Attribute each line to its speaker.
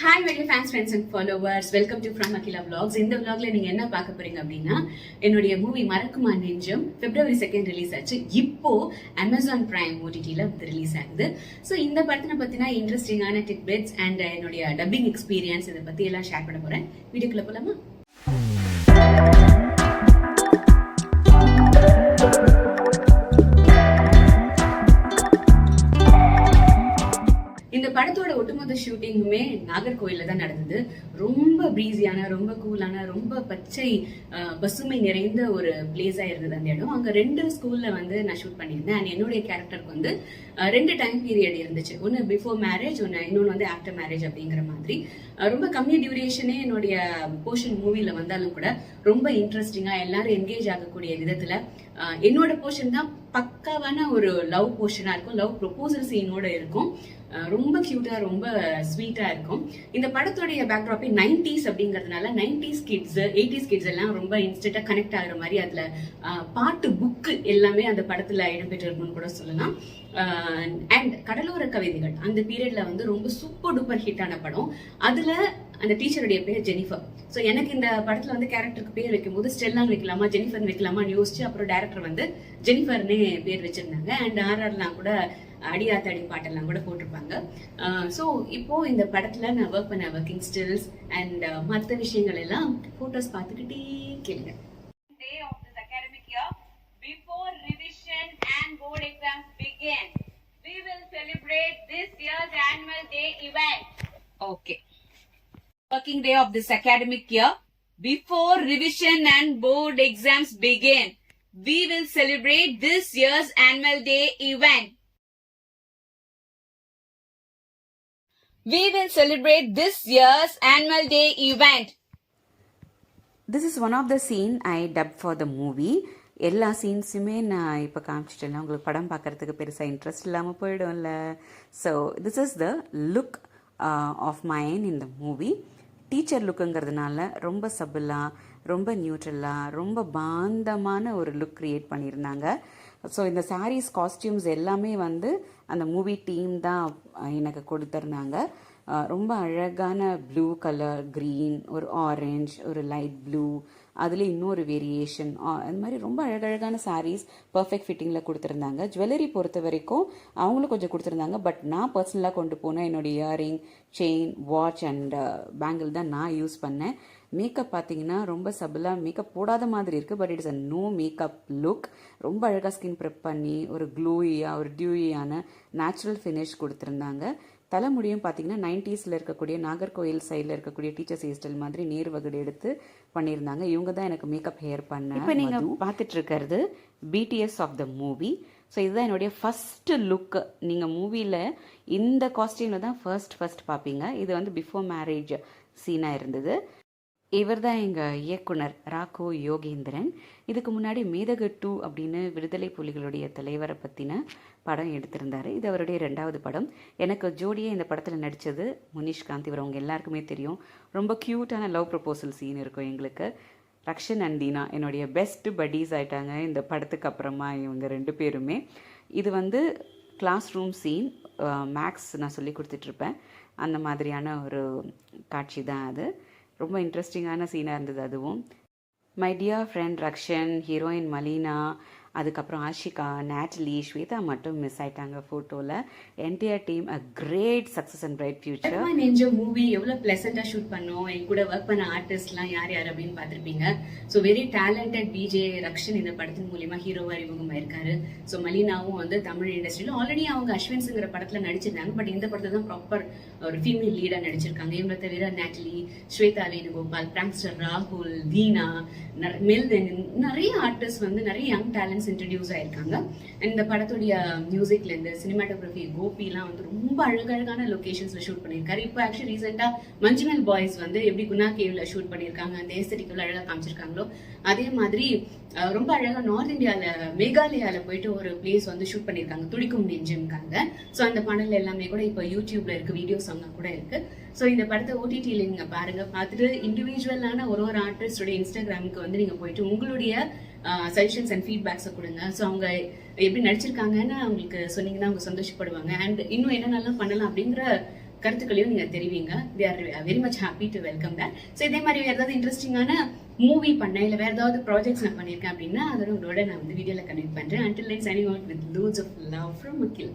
Speaker 1: Hi very fans friends and followers welcome to from Akila vlogs இந்த vlogல நீங்க என்ன பார்க்க போறீங்க அப்படின்னா என்னுடைய மூவி மறக்குமா நெஞ்சம்? பிப்ரவரி செகண்ட் ரிலீஸ் ஆச்சு. இப்போ அமேசான் பிரைம் ஓடிடியில் வந்து ரிலீஸ் ஆகுது. ஸோ இந்த படத்தினை பத்தினா இன்ட்ரெஸ்டிங்கான டிப் பிட்ஸ் அண்ட் என்னுடைய டப்பிங் எக்ஸ்பீரியன்ஸ் இதை பத்தி எல்லாம் ஷேர் பண்ண போறேன். வீடியோக்குள்ள போலாமா? ஷூட்டிங்குமே நாகர்கோயில்ல தான் நடந்தது. ரொம்ப ப்ரீஸியான ரொம்ப கூலான ரொம்ப பச்சை பசுமை நிறைந்த ஒரு பிளேஸாக இருந்தது அந்த இடம். அங்கே ரெண்டு ஸ்கூலில் வந்து நான் ஷூட் பண்ணியிருந்தேன். அண்ட் என்னுடைய கேரக்டருக்கு வந்து ரெண்டு டைம் பீரியட் இருந்துச்சு. ஒன்று பிஃபோர் மேரேஜ் ஒன்று இன்னொன்று வந்து ஆஃப்டர் மேரேஜ் அப்படிங்கிற மாதிரி. ரொம்ப கம்மி டியூரேஷனே என்னுடைய போர்ஷன் மூவியில் வந்தாலும் கூட ரொம்ப இன்ட்ரெஸ்டிங்காக எல்லாரும் என்கேஜ் ஆகக்கூடிய விதத்தில் என்னோட போர்ஷன் தான் பக்காவான ஒரு லவ் போர்ஷனாக இருக்கும். லவ் ப்ரொபோசல் சீனோட இருக்கும். ரொம்ப கியூட்டா ரொம்ப ஸ்வீட்டா இருக்கும். இந்த படத்துடைய பேக்ராப்பே நைன்டிஸ் அப்படிங்கறதுனால நைன்டிஸ் கிட்ஸ் எயிட்டிஸ் கிட்ஸ் எல்லாம் ரொம்ப இன்ஸ்டன்டா கனெக்ட் ஆகுற மாதிரி அதுல பாட்டு புக்கு எல்லாமே அந்த படத்துல இடம்பெற்றிருக்கும்னு கூட சொல்லலாம். அண்ட் கடலோர கவிதைகள் அந்த பீரியட்ல வந்து ரொம்ப சூப்பர் டூப்பர் ஹிட்டான படம். அதுல அந்த டீச்சருடைய பேர் ஜெனிஃபர் ஸோ எனக்கு இந்த படத்துல வந்து கேரக்டருக்கு பேர் வைக்கும்போது ஸ்டெல்லான்னு வைக்கலாமா ஜெனிஃபர்னு வைக்கலாமான்னு யோசிச்சு அப்புறம் டேரக்டர் வந்து ஜெனிஃபர்னே பேர் வச்சிருந்தாங்க. அண்ட் ஆர்ஆர்லாம் கூட அடியாத்தாடி பாட்டெல்லாம் கூட போட்டிருப்பாங்க ஸோ இப்போ இந்த படத்துல நான் ஒர்க் பண்ண ஒர்க்கிங் ஸ்டில்ஸ் அண்ட் மற்ற விஷயங்கள் எல்லாம் போட்டோஸ் பார்த்துக்கிட்டே கேளுங்க.
Speaker 2: Okay. Working day of this academic year before revision and board exams begin. We will celebrate this year's annual day event. We will celebrate this year's annual day event.
Speaker 3: This is one of the scene I dubbed for the movie எல்லா சீன்ஸுமே நான் இப்போ காமிச்சிட்டேன் உங்களுக்கு படம் பார்க்கறதுக்கு பெருசாக interest இல்லாமல் போயிடும்ல. So this is the look of mine in the movie teacher லுக்குங்கிறதுனால ரொம்ப சபிளாக ரொம்ப நியூட்ரலாக ரொம்ப பாந்தமான ஒரு லுக் க்ரியேட் பண்ணியிருந்தாங்க. ஸோ இந்த சாரீஸ் காஸ்டியூம்ஸ் எல்லாமே வந்து அந்த மூவி டீம் தான் எனக்கு கொடுத்துருந்தாங்க. ரொம்ப அழகான ப்ளூ கலர் க்ரீன் ஒரு ஆரஞ்ச் ஒரு லைட் ப்ளூ அதில் இன்னொரு வேரியேஷன் அந்த மாதிரி ரொம்ப அழகழகான சாரீஸ் பர்ஃபெக்ட் ஃபிட்டிங்கில் கொடுத்துருந்தாங்க. ஜுவல்லரி பொறுத்த வரைக்கும் அவங்களும் கொஞ்சம் கொடுத்துருந்தாங்க. பட் நான் பர்சனலாக கொண்டு போன என்னோடய earring chain watch and bangle தான் நான் யூஸ் பண்ணேன். மேக்கப் பார்த்தீங்கன்னா ரொம்ப சபிளாக மேக்கப் போடாத மாதிரி இருக்குது but it's a no makeup look ரொம்ப அழகாக ஸ்கின் ப்ரெப் பண்ணி ஒரு க்ளூயியாக ஒரு டியூயியான நேச்சுரல் ஃபினிஷ் கொடுத்துருந்தாங்க. தலைமுடியும் பார்த்தீங்கன்னா நைன்டிஸில் இருக்கக்கூடிய நாகர்கோயில் சைடில் இருக்கக்கூடிய டீச்சர்ஸ் ஹேர் ஸ்டைல் மாதிரி நேர் வகுடு எடுத்து பண்ணியிருந்தாங்க இவங்க தான் எனக்கு மேக்கப் ஹேர் பண்ண இப்போ நீங்கள் பார்த்துட்டு இருக்கிறது BTS of the movie so இதுதான் என்னுடைய ஃபஸ்ட்டு லுக்கு நீங்கள் மூவியில் இந்த காஸ்டியூமில் தான் ஃபர்ஸ்ட் ஃபர்ஸ்ட் பார்ப்பீங்க இது வந்து பிஃபோர் மேரேஜ் சீனாக இருந்தது. இவர் தான் எங்கள் இயக்குனர் ராகோ யோகேந்திரன். இதுக்கு முன்னாடி மீதக டூ அப்படின்னு விடுதலை புலிகளுடைய தலைவரை பற்றின படம் எடுத்திருந்தார். இது அவருடைய ரெண்டாவது படம். எனக்கு ஜோடியாக இந்த படத்தில் நடித்தது முனிஷ்காந்த். இவர் அவங்க எல்லாருக்குமே தெரியும். ரொம்ப க்யூட்டான லவ் ப்ரொபோசல் சீன் இருக்கும் எங்களுக்கு. ரக்ஷன் அண்ட் தீனா என்னுடைய பெஸ்ட் பட்டீஸ் ஆயிட்டாங்க இந்த படத்துக்கு அப்புறமா இவங்க ரெண்டு பேருமே. இது வந்து கிளாஸ் ரூம் சீன் மேக்ஸ் நான் சொல்லி கொடுத்துட்ருப்பேன் அந்த மாதிரியான ஒரு காட்சி தான் அது. ரொம்ப இன்ட்ரெஸ்டிங்கான சீனாக இருந்தது அதுவும். My dear friend Rakshan heroine Malina அதுக்கப்புறம் ஆஷிகா நேட்லி ஸ்வேதா மட்டும் மிஸ் ஆயிட்டாங்க ஃபோட்டோவில் entire team a great success and bright future
Speaker 1: நெஞ்ச மூவி எவ்வளோ பிளசண்டா ஷூட் பண்ணோம். என் கூட ஒர்க் பண்ண ஆர்டிஸ்ட்லாம் யார் யார் அப்படின்னு பார்த்திருப்பீங்க. So very talented VJ Rakshan இந்த படத்தின் மூலியமா ஹீரோவா அறிமுகமாயிருக்காரு ஸோ மலினாவும் வந்து தமிழ் இண்டஸ்ட்ரியில ஆல்ரெடி அவங்க அஸ்வின்ஸுங்கிற படத்துல நடிச்சிருந்தாங்க. பட் இந்த படத்துல தான் ப்ராப்பர் ஒரு ஃபீமேல் லீடாக நடிச்சிருக்காங்க. இவங்களை தவிர நேட்லி ஸ்வேதா வேணுகோபால் பிராங்ஸ்டர் ராகுல் தீனா மெல்தன் நிறைய ஆர்டிஸ்ட் வந்து நிறைய யங் டேலண்ட்ஸ் இன்ட்ரடியூஸ் ஆயிருக்காங்க. அண்ட் இந்த படத்துடைய மியூசிக்ல இருந்து சினிமாட்டோகிராஃபி கோபிலாம் வந்து ரொம்ப அழகழகான லொகேஷன்ஸ்ல ஷூட் பண்ணியிருக்காரு. இப்போ ஆக்சுவலி ரீசெண்டாக மஞ்சுமெல் பாய்ஸ் வந்து எப்படி குணா கேவ்ல ஷூட் பண்ணியிருக்காங்க அந்த ஏஸ்தட்டிக்கல் அழகா காமிச்சிருக்காங்களோ அதே மாதிரி ரொம்ப அழகா நார்த் இந்தியால மேகாலயால போயிட்டு ஒரு பிளேஸ் வந்து ஷூட் பண்ணியிருக்காங்க துடிக்கும் நெஞ்சுக்காங்க ஸோ அந்த பாடல் எல்லாமே கூட இப்போ யூடியூப்ல இருக்க வீடியோ சாங்கா கூட இருக்கு. ஸோ இந்த படத்தை ஓடிடியில் நீங்க பாருங்க பார்த்துட்டு இண்டிவிஜுவலான ஒரு ஒரு ஆர்டிஸ்டோட இன்ஸ்டாகிராமுக்கு வந்து நீங்க போயிட்டு உங்களுடைய சஜஷன்ஸ் அண்ட் ஃபீட்பேக்ஸை கொடுங்க. ஸோ அவங்க எப்படி நடிச்சிருக்காங்கன்னு அவங்களுக்கு சொன்னீங்கன்னா அவங்க சந்தோஷப்படுவாங்க. அண்ட் இன்னும் என்னென்னலாம் பண்ணலாம் அப்படிங்கிற கருத்துக்களையும் நீங்கள் தெரிவிங்க. They are very much happy to welcome that so இதே மாதிரி வேறு ஏதாவது இன்ட்ரெஸ்டிங்கான மூவி பண்ணேன் இல்லை வேறு ஏதாவது ப்ராஜெக்ட்ஸ் நான் பண்ணியிருக்கேன் அப்படின்னா அதோட உங்களோட நான் வந்து வீடியோவில் கனெக்ட் பண்ணுறேன் until line signing out with loose of love from
Speaker 4: முக்கில்